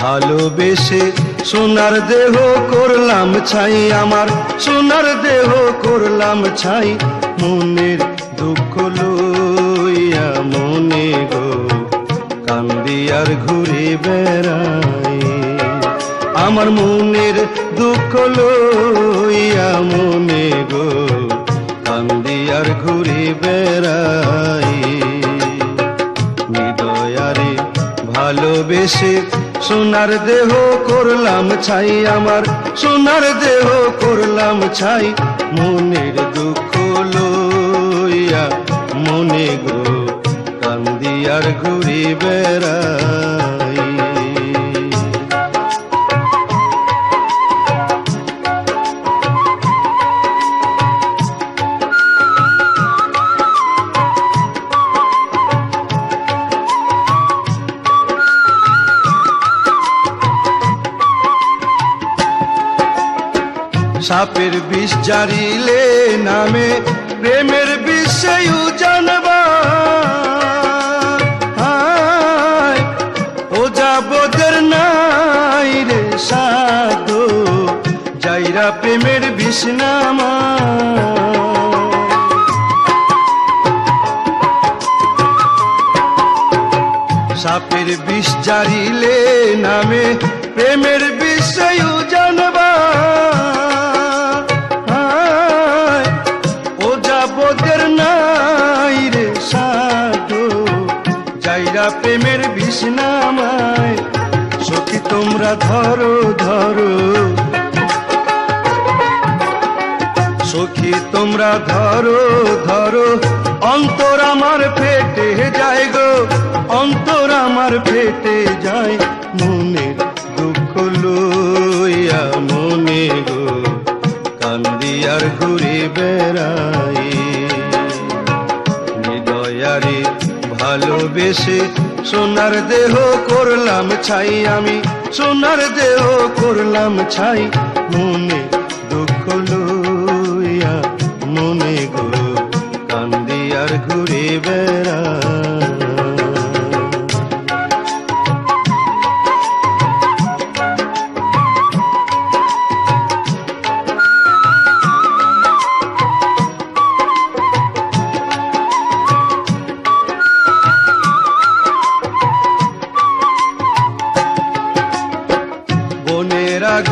ভালোবেসে সোনার দেহ করলাম ছাই, আমার সোনার দেহ করলাম ছাই। মনের দুঃখ লইয়া মনে গো, কান্দি আর ঘুরে বেড়াই। আমার মনের দুঃখ লইয়া মনে গো, কান্দি আর ঘুরে বেড়াই। হৃদয়ারে ভালোবেসে সোনার দেহ করলাম ছাই আমার, সোনার দেহ করলাম ছাই। মনের দুঃখ লইয়া মনে গো কান্দি আর ঘুরি বেড়াই সাপের বিষ জারিলে নামে প্রেমের বিষয় জানবা ও যাবদের নাই রে সাধু, যাইরা প্রেমের বিষ নামা সাপের বিষ জারিলে নামে প্রেমের বিষয় জানবা যাইরা প্রেমের বিষ্ণামায় সখী তোমরা ধরো ধরো। সখী তোমরা ধরো ধরো। অন্তর আমার ফেটে যায় গো, অন্তর আমার ফেটে যায়। ভালোবেসে সোনার দেহ করলাম ছাই আমি। সোনার দেহ করলাম ছাই মনে দুঃখ লইয়া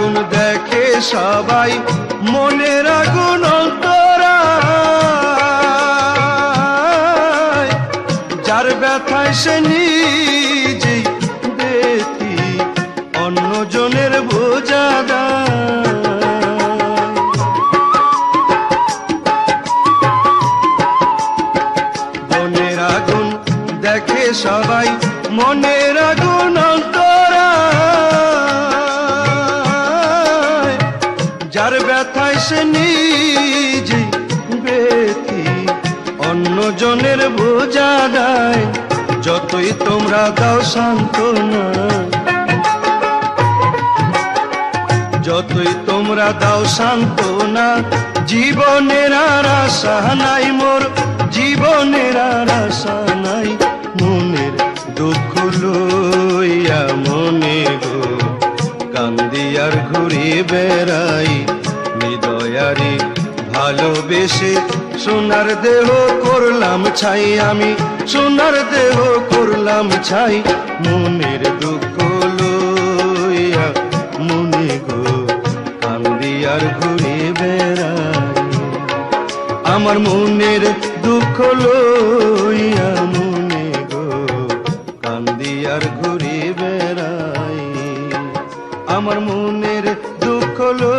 আগুন দেখে সবাই মনের আগুন অন্তরা যার ব্যথায় সে নিজেই দেখি অন্যজনের বোঝা দেয়। মনের আগুন দেখে সবাই মনের যার ব্যথায় সে নিজে ব্যথি অন্যজনের বোঝা দেয় যতই তোমরা দাও সান্ত্বনা। যতই তোমরা দাও সান্ত্বনা, জীবনের আর আশা নাই মোর, জীবনের আর আশা। ঘুরে বেড়াই। হৃদয়ারে ভালোবেসে সোনার দেহ করলাম ছাই আমি, সোনার দেহ করলাম ছাই। মনের দুঃখ লইয়া মনে গো কান্দি আর ঘুরে বেড়াই। আমার মনের দুঃখ লইয়া মনে গো কান্দি আর ঘুরে আমার মনের দুঃখ লো